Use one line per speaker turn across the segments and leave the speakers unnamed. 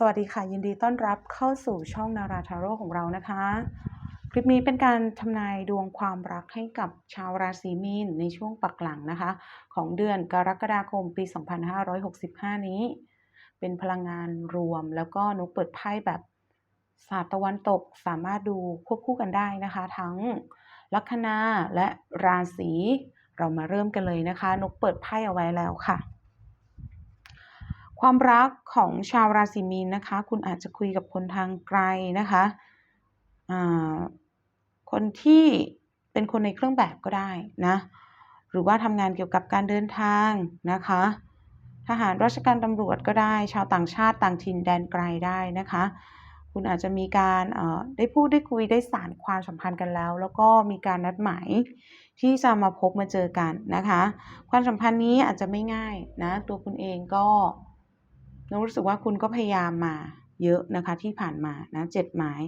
สวัสดีค่ะ ยินดีต้อนรับเข้าสู่ช่องนาราทาโร่ของเรานะคะ คลิปนี้เป็นการทำนายดวงความรักให้กับชาวราศีมีนในช่วงปักหลังนะคะ ของเดือนกรกฎาคมปี 2565 นี้ เป็นพลังงานรวมแล้วก็นุกเปิดไพ่แบบศาสตร์ตะวันตกสามารถดูควบคู่กันได้นะคะ ทั้งลัคนาและราศีเรามาเริ่มกันเลยนะคะนกเปิดไพ่เอาไว้แล้วค่ะ ความรักของชาวราศีมีนนะคะ คุณอาจจะคุยกับคนทางไกลนะคะคนที่เป็นคนในเครื่องแบบก็ได้นะ หรือว่าทำงานเกี่ยวกับการเดินทางนะคะ ทหารราชการตำรวจก็ได้ ชาวต่างชาติต่างถิ่นแดนไกลได้นะคะ คุณอาจจะมีการได้พูดได้คุยได้สานความสัมพันธ์กันแล้ว แล้วก็มีการนัดหมายที่จะมาพบมาเจอกันนะคะ ความสัมพันธ์นี้อาจจะไม่ง่ายนะ ตัวคุณเองก็ นกรู้สึกว่าคุณก็พยายามมาเยอะนะคะที่ผ่านมานะเจ็ดหมาย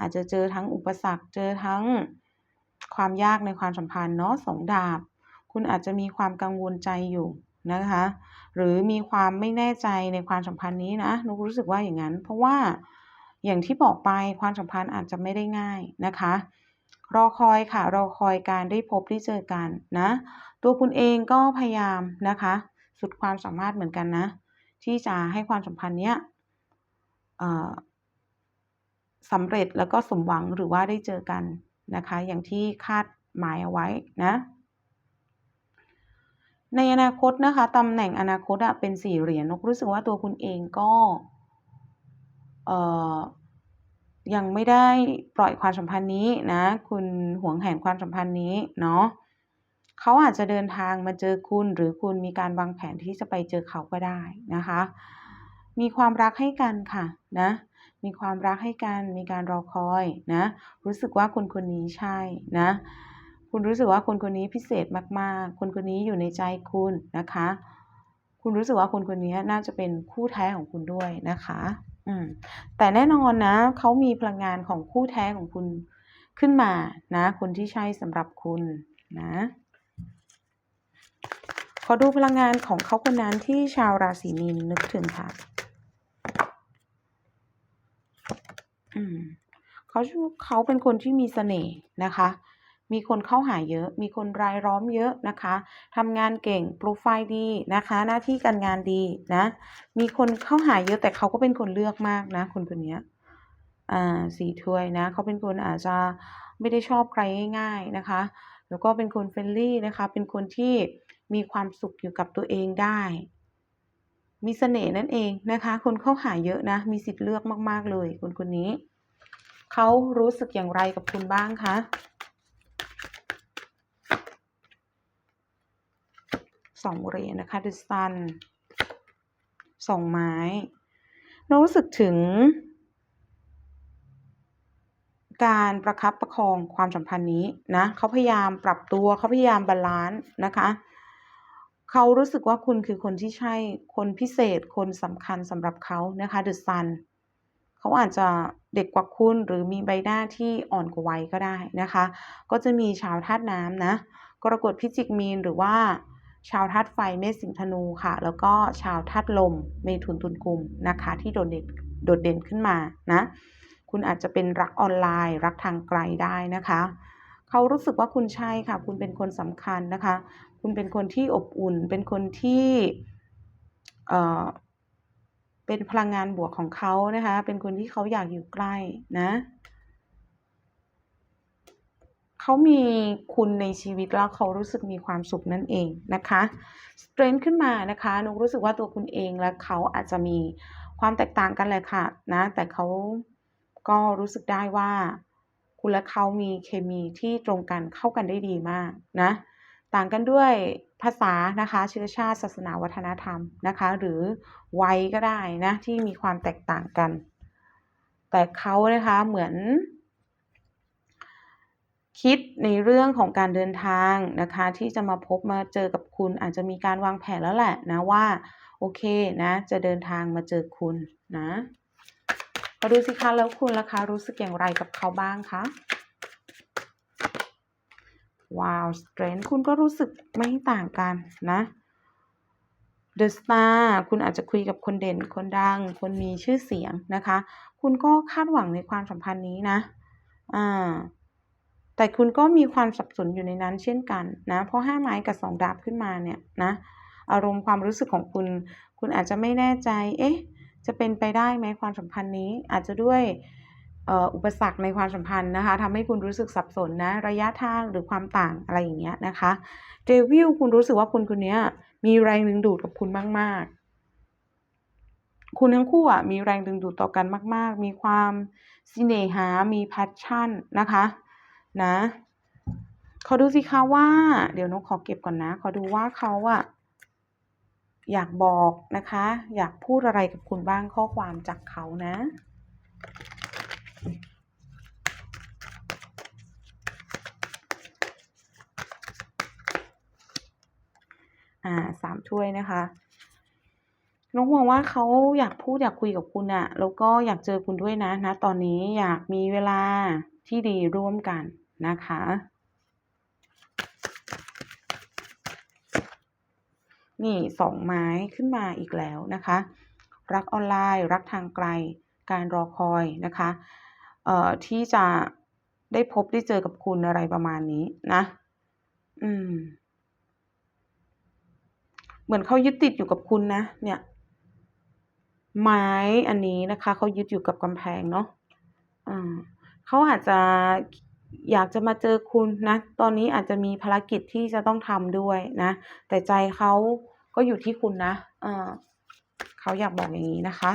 อาจจะเจอทั้งอุปสรรคเจอทั้งความยากในความสัมพันธ์เนาะสองดาบ คุณอาจจะมีความกังวลใจอยู่นะคะ หรือมีความไม่แน่ใจในความสัมพันธ์นี้นะนุกรู้สึกว่าอย่างนั้น เพราะว่าอย่างที่บอกไปความสัมพันธ์อาจจะไม่ได้ง่ายนะคะ รอคอยค่ะรอคอยการได้พบได้เจอกันนะ ตัวคุณเองก็พยายามนะคะ สุดความสามารถเหมือนกันนะ ที่จะให้ความสัมพันธ์เนี้ยสำเร็จแล้วก็สมหวังหรือว่าได้เจอกันนะคะ อย่างที่คาดหมายเอาไว้นะในอนาคตนะคะตำแหน่งอนาคตอะเป็นสี่เหรียญนกรู้สึกว่าตัวคุณเองก็เอ่อยังไม่ได้ปล่อยความสัมพันธ์นี้นะ คุณหวงแหนความสัมพันธ์นี้เนาะ เขาอาจจะเดินทางมาเจอคุณหรือคุณมีการวางแผนที่จะไปเจอเขาก็ได้นะคะ มีความรักให้กันค่ะนะ มีความรักให้กัน มีการรอคอยนะ รู้สึกว่าคนคนนี้ใช่นะ คุณรู้สึกว่าคนคนนี้พิเศษมากๆ คนคนนี้อยู่ในใจคุณนะคะ คุณรู้สึกว่าคนคนนี้น่าจะเป็นคู่แท้ของคุณด้วยนะคะอืมแต่แน่นอนนะเขามีพลังงานของคู่แท้ของคุณขึ้นมานะ คนที่ใช่สำหรับคุณนะ อดูพลังงานของเขาคนนั้นที่ชาวราศีมีนนึกถึงค่ะ อืมเขาเขาเป็นคนที่มีเสน่ห์นะคะ มีคนเข้าหาเยอะ มีคนรายล้อมเยอะนะคะทำงานเก่ง โปรไฟล์ดีนะคะ หน้าที่การงานดีนะ มีคนเข้าหาเยอะแต่เขาก็เป็นคนเลือกมากนะ คนคนเนี้ยอ่าสี่ถ้วยนะ เขาเป็นคนอาจจะไม่ได้ชอบใครง่าย ๆนะคะ แล้วก็เป็นคนเฟรนลี่นะคะ เป็นคนที่ มีความสุขอยู่กับตัวเองได้ มีเสน่ห์นั่นเองนะคะ คนเข้าหาเยอะนะ มีสิทธิ์เลือกมาก ๆ เลยคนคนนี้ เขารู้สึกอย่างไรกับคุณบ้างคะสองเหรียญนะคะ The Sun สองไม้เรารู้สึกถึง การประคับประคองความสัมพันธ์นี้นะเขาพยายามปรับตัวเขาพยายามบาลานซ์นะคะ เขารู้สึกว่าคุณคือคนที่ใช่คนพิเศษคนสำคัญสำหรับเขานะคะ The Sun เขาอาจจะเด็กกว่าคุณหรือมีใบหน้าที่อ่อนกว่าวัยก็ได้นะคะ ก็จะมีชาวธาตุน้ำนะกรกฎพิจิกมีนหรือว่าชาวธาตุไฟเมษสิงธนูค่ะ แล้วก็ชาวธาตุลม เมถุนตุลกุมนะคะ ที่โดดเด่นโดดเด่นขึ้นมานะ คุณอาจจะเป็นรักออนไลน์ รักทางไกลได้นะคะ เขารู้สึกว่าคุณใช่ค่ะ คุณเป็นคนสำคัญนะคะ คุณเป็นคนที่อบอุ่น เป็นคนที่เอ่อเป็นพลังงานบวกของเขานะคะ เป็นคนที่เขาอยากอยู่ใกล้นะเขามีคุณในชีวิตแล้วเขารู้สึกมีความสุขนั่นเองนะคะสเตรนท์ขึ้นมานะคะนุกรู้สึกว่าตัวคุณเองและเขาอาจจะมีความแตกต่างกันเลยค่ะนะ แต่เขาก็รู้สึกได้ว่า คุณและเขามีเคมีที่ตรงกันเข้ากันได้ดีมากนะ ต่างกันด้วยภาษานะคะ เชื้อชาติ ศาสนาวัฒนธรรมนะคะ หรือวัยก็ได้นะที่มีความแตกต่างกัน แต่เขานะคะเหมือน คิดในเรื่องของการเดินทางนะคะ ที่จะมาพบมาเจอกับคุณ อาจจะมีการวางแผนแล้วแหละนะว่าโอเคนะ จะเดินทางมาเจอคุณนะ มาดูสิคะแล้วคุณล่ะคะรู้สึกอย่างไรกับเขาบ้างคะว้าวสเตรนคุณก็รู้สึกไม่ต่างกันนะ The Star คุณอาจจะคุยกับคนเด่นคนดัง คนมีชื่อเสียงนะคะ คุณก็คาดหวังในความสัมพันธ์นี้นะอ่าแต่คุณก็มีความสับสนอยู่ในนั้นเช่นกันนะ เพราะห้าไม้กับสองดาบขึ้นมาเนี่ยนะ อารมณ์ความรู้สึกของคุณ คุณอาจจะไม่แน่ใจ เอ๊ะ จะเป็นไปได้ไหมความสัมพันธ์นี้อาจจะด้วยอุปสรรคในความสัมพันธ์นะคะทำให้คุณรู้สึกสับสนนะระยะทางหรือความต่างอะไรอย่างเงี้ยนะคะเดวิลคุณรู้สึกว่าคนคนนี้มีแรงดึงดูดกับคุณมากๆ คุณทั้งคู่อะมีแรงดึงดูดต่อกันมาก ๆ มีความสิเนหา มีแพชชั่นนะคะนะขอดูสิคะว่า เดี๋ยวนกขอเก็บก่อนนะ ขอดูว่าเขาอะ อยากบอกนะคะ อยากพูดอะไรกับคุณบ้างข้อความจากเขานะอ่าสามถ้วยนะคะนกมองว่าเขาอยากพูดอยากคุยกับคุณอะแล้วก็อยากเจอคุณด้วยนะนะ ตอนนี้อยากมีเวลาที่ดีร่วมกันนะคะ นี่สองไม้ขึ้นมาอีกแล้วนะคะ รักออนไลน์ รักทางไกล การรอคอยนะคะเอ่อที่จะได้พบได้เจอกับคุณอะไรประมาณนี้นะ อืม เหมือนเขายึดติดอยู่กับคุณนะ เนี่ย ไม้อันนี้นะคะเขายึดอยู่กับกำแพงเนาะอ่าเขาอาจจะอยากจะมาเจอคุณนะ ตอนนี้อาจจะมีภารกิจที่จะต้องทำด้วยนะ แต่ใจเขา ก็อยู่ที่คุณนะอ่าเขาอยากบอกอย่างนี้นะคะ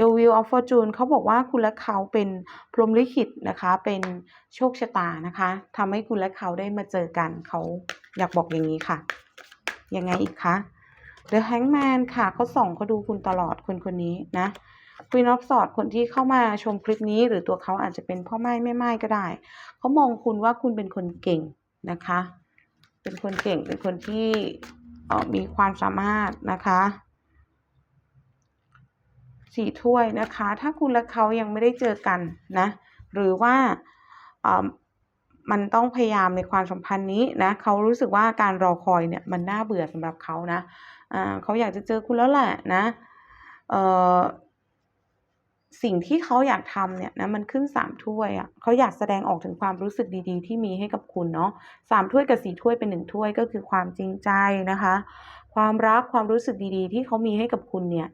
The Wheel of Fortune เขาบอกว่าคุณและเขาเป็นพรหมลิขิตนะคะ เป็นโชคชะตานะคะทำให้คุณและเขาได้มาเจอกันเขาอยากบอกอย่างนี้ค่ะ ยังไงอีกคะ The Hangman ค่ะเขาส่องเขาดูคุณตลอดคนคนนี้นะ Queen of Swords คนที่เข้ามาชมคลิปนี้ หรือตัวเขาอาจจะเป็นพ่อไม้แม่ไม้ก็ได้ เขามองคุณว่าคุณเป็นคนเก่งนะคะ เป็นคนเก่ง เป็นคนที่มีความสามารถนะคะสี่ถ้วยนะคะ ถ้าคุณและเขายังไม่ได้เจอกันนะ หรือว่าออมันต้องพยายามในความสัมพันธ์นี้นะเขารู้สึกว่าการรอคอยเนี่ยมันน่าเบื่อสำหรับเขานะอ่าเขาอยากจะเจอคุณแล้วแหละนะเสิ่งที่เขาอยากทำเนี่ยนะมันขึ้นสามถ้วยอะ่ะเขาอยากแสดงออกถึงความรู้สึกดีๆ ที่มีให้กับคุณเนาะสามถ้วยกับสี่ถ้วยเป็นหนึ่งถ้วยก็คือความจริงใจนะคะ ความรักความรู้สึกดีๆ ที่เขามีให้กับคุณเนี่ย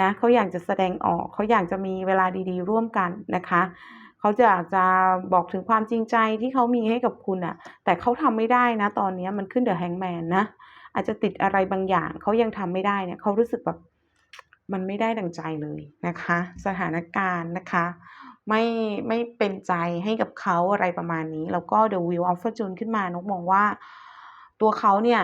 นะเขาอยากจะแสดงออกเขาอยากจะมีเวลาดีๆ ร่วมกันนะคะเขาจะอยากจะบอกถึงความจริงใจที่เขามีให้กับคุณอะ่ะ แต่เขาทำไม่ได้นะ ตอนนี้มันขึ้นเดอะแฮงแมนนะอาจจะติดอะไรบางอย่างเขายังทำไม่ได้เนี่ยเขารู้สึกแบบ มันไม่ได้ดังใจเลยนะคะ สถานการณ์นะคะไม่ไม่เป็นใจให้กับเขาอะไรประมาณนี้ แล้วก็ The Wheel of Fortune ขึ้นมานกมองว่า ตัวเขาเนี่ย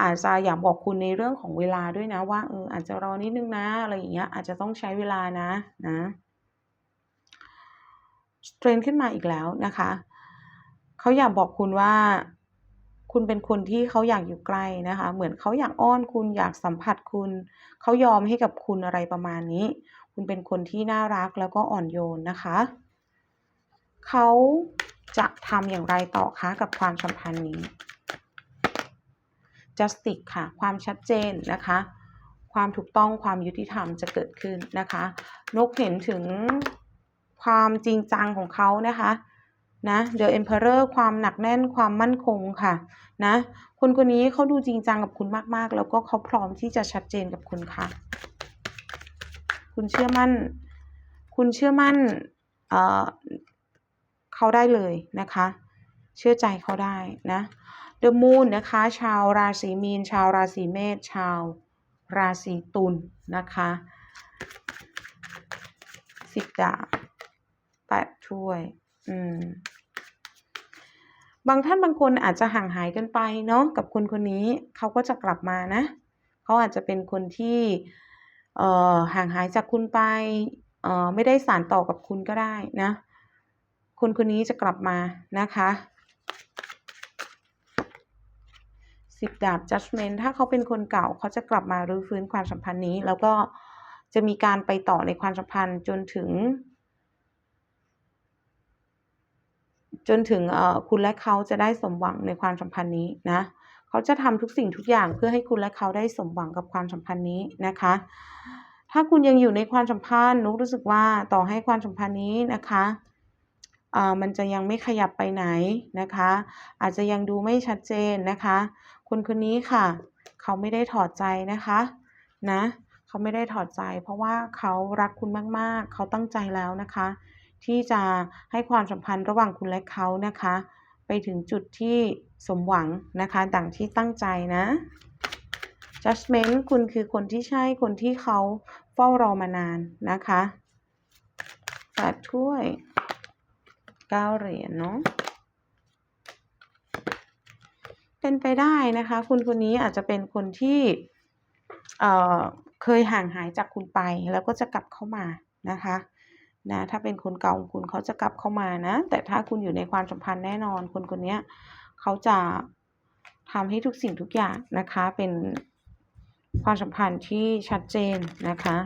อาจจะอยากบอกคุณในเรื่องของเวลาด้วยนะว่าเอออาจจะรอนิดนึงนะอะไรอย่างเงี้ยอาจจะต้องใช้เวลานะนะเทรนขึ้นมาอีกแล้วนะคะ เขาอยากบอกคุณว่า คุณเป็นคนที่เขาอยากอยู่ใกล้นะคะ เหมือนเขาอยากอ้อนคุณอยากสัมผัสคุณ เขายอมให้กับคุณอะไรประมาณนี้ คุณเป็นคนที่น่ารักแล้วก็อ่อนโยนนะคะ เขาจะทำอย่างไรต่อคะกับความสัมพันธ์นี้ justice ค่ะ ความชัดเจนนะคะ ความถูกต้องความยุติธรรมจะเกิดขึ้นนะคะ นกเห็นถึงความจริงจังของเขานะคะ นะ The Emperor ความหนักแน่นความมั่นคงค่ะนะคนคนนี้เขาดูจริงจังกับคุณมากๆ แล้วก็เขาพร้อมที่จะชัดเจนกับคุณค่ะ คุณเชื่อมั่น คุณเชื่อมั่นเอ่อเขาได้เลยนะคะ เชื่อใจเขาได้นะ The Moon นะคะ ชาวราศีมีน ชาวราศีเมษชาวราศีตุลนะคะสิบดาบแปดถ้วย อืม บางท่านบางคนอาจจะห่างหายกันไปเนาะกับคนคนนี้เขาก็จะกลับมานะ เขาอาจจะเป็นคนที่ห่างหายจากคุณไปไม่ได้สานต่อกับคุณก็ได้นะ คนคนนี้จะกลับมานะคะสิบดาบ judgment ถ้าเขาเป็นคนเก่าเขาจะกลับมารื้อฟื้นความสัมพันธ์นี้ แล้วก็จะมีการไปต่อในความสัมพันธ์จนถึง จนถึงคุณและเขาจะได้สมหวังในความสัมพันธ์นี้นะเขาจะทำทุกสิ่งทุกอย่างเพื่อให้คุณและเขาได้สมหวังกับความสัมพันธ์นี้นะคะ ถ้าคุณยังอยู่ในความสัมพันธ์นุกรู้สึกว่าต่อให้ความสัมพันธ์นี้นะคะมันจะยังไม่ขยับไปไหนนะคะ อาจจะยังดูไม่ชัดเจนนะคะ คนคนนี้ค่ะ เขาไม่ได้ถอดใจนะคะนะเขาไม่ได้ถอดใจ เพราะว่าเขารักคุณมากๆ เขาตั้งใจแล้วนะคะ ที่จะให้ความสัมพันธ์ระหว่างคุณและเขานะคะ ไปถึงจุดที่สมหวังนะคะดังที่ตั้งใจนะ judgment คุณคือคนที่ใช่คนที่เขาเฝ้ารอมานานนะคะแปดถ้วยเก้าเหรียญเนาะเป็นไปได้นะคะ คุณคนนี้อาจจะเป็นคนที่เอ่อเคยห่างหายจากคุณไปแล้วก็จะกลับเข้ามานะคะ นะถ้าเป็นคนเก่าของคุณเขาจะกลับเข้ามานะ แต่ถ้าคุณอยู่ในความสัมพันธ์แน่นอน คนคนนี้เขาจะทำให้ทุกสิ่งทุกอย่างนะคะ เป็นความสัมพันธ์ที่ชัดเจนนะคะ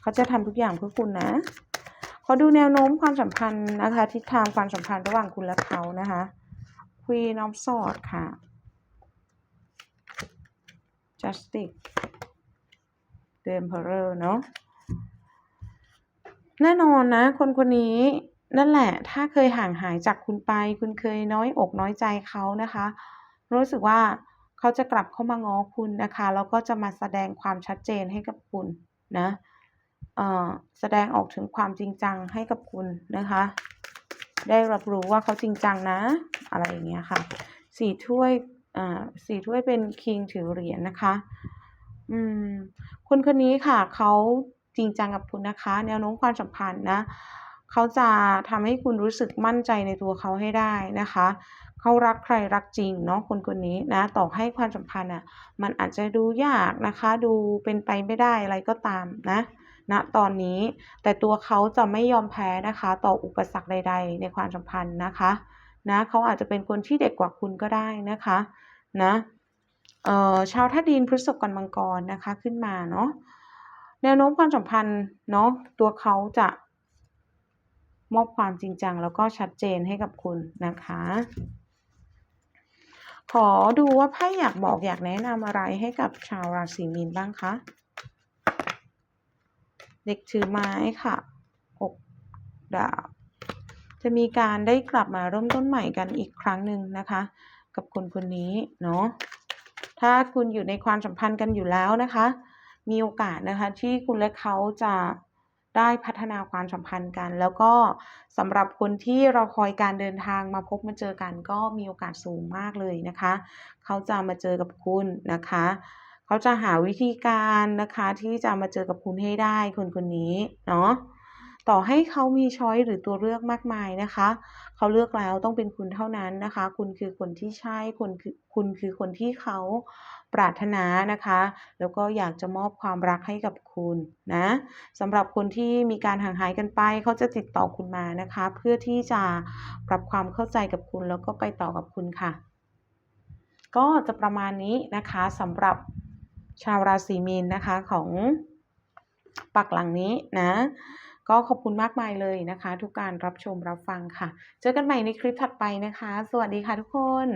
เขาจะทำทุกอย่างเพื่อคุณนะขอดูแนวโน้มความสัมพันธ์นะคะ ทิศทางความสัมพันธ์ระหว่างคุณและเขานะคะ Queen of Swords ค่ะ Justice The Emperor เนาะ แน่นอนนะ คนคนนี้นั่นแหละ ถ้าเคยห่างหายจากคุณไป คุณเคยน้อยอกน้อยใจเขานะคะ รู้สึกว่าเขาจะกลับเข้ามาง้อคุณนะคะ แล้วก็จะมาแสดงความชัดเจนให้กับคุณนะแสดงออกถึงความจริงจังให้กับคุณนะคะ ได้รับรู้ว่าเขาจริงจังนะ อะไรอย่างเงี้ยค่ะ สี่ถ้วยสี่ถ้วยเป็นคิงถือเหรียญนะคะ อืม คนคนนี้ค่ะ เขา จริงจังกับคุณนะคะ แนวโน้มความสัมพันธ์นะเขาจะทำให้คุณรู้สึกมั่นใจในตัวเขาให้ได้นะคะเขารักใครรักจริงเนาะคนคนนี้นะต่อให้ความสัมพันธ์อะมันอาจจะดูยากนะคะ ดูเป็นไปไม่ได้อะไรก็ตามนะณตอนนี้แต่ตัวเขาจะไม่ยอมแพ้นะคะ ต่ออุปสรรคใด ๆ ในความสัมพันธ์นะคะนะเขาอาจจะเป็นคนที่เด็กกว่าคุณก็ได้นะคะนะเอ่อชาวธาดินพฤษภกันมังกรนะคะขึ้นมาเนาะ แนวโน้มความสัมพันธ์เนาะตัวเขาจะมอบความจริงจังแล้วก็ชัดเจนให้กับคุณนะคะ ขอดูว่าไพ่อยากบอกอยากแนะนำอะไรให้กับชาวราศีมีนบ้างคะ เด็กถือไม้ค่ะหกดาบจะมีการได้กลับมาเริ่มต้นใหม่กันอีกครั้งหนึ่งนะคะ กับคนคนนี้เนาะถ้าคุณอยู่ในความสัมพันธ์กันอยู่แล้วนะคะ มีโอกาสนะคะที่คุณและเขาจะได้พัฒนาความสัมพันธ์กัน แล้วก็สำหรับคนที่เรอคอยการเดินทางมาพบมาเจอกัน ก็มีโอกาสสูงมากเลยนะคะ เขาจะมาเจอกับคุณนะคะ เขาจะหาวิธีการนะคะที่จะมาเจอกับคุณให้ได้คนคนนี้เนาะต่อให้เขามีช้อยหรือตัวเลือกมากมายนะคะ เขาเลือกแล้วต้องเป็นคุณเท่านั้นนะคะ คุณคือคนที่ใช่ คนคือคุณคือคนที่เขา ปรารถนานะคะ แล้วก็อยากจะมอบความรักให้กับคุณนะสำหรับคนที่มีการห่างหายกันไปเขาจะติดต่อคุณมานะคะ เพื่อที่จะปรับความเข้าใจกับคุณแล้วก็ไปต่อกับคุณค่ะ ก็จะประมาณนี้นะคะสำหรับชาวราศีมีนนะคะของปักหลังนี้นะก็ขอบคุณมากมายเลยนะคะ ทุกการรับชมรับฟังค่ะ เจอกันใหม่ในคลิปถัดไปนะคะ สวัสดีค่ะทุกคน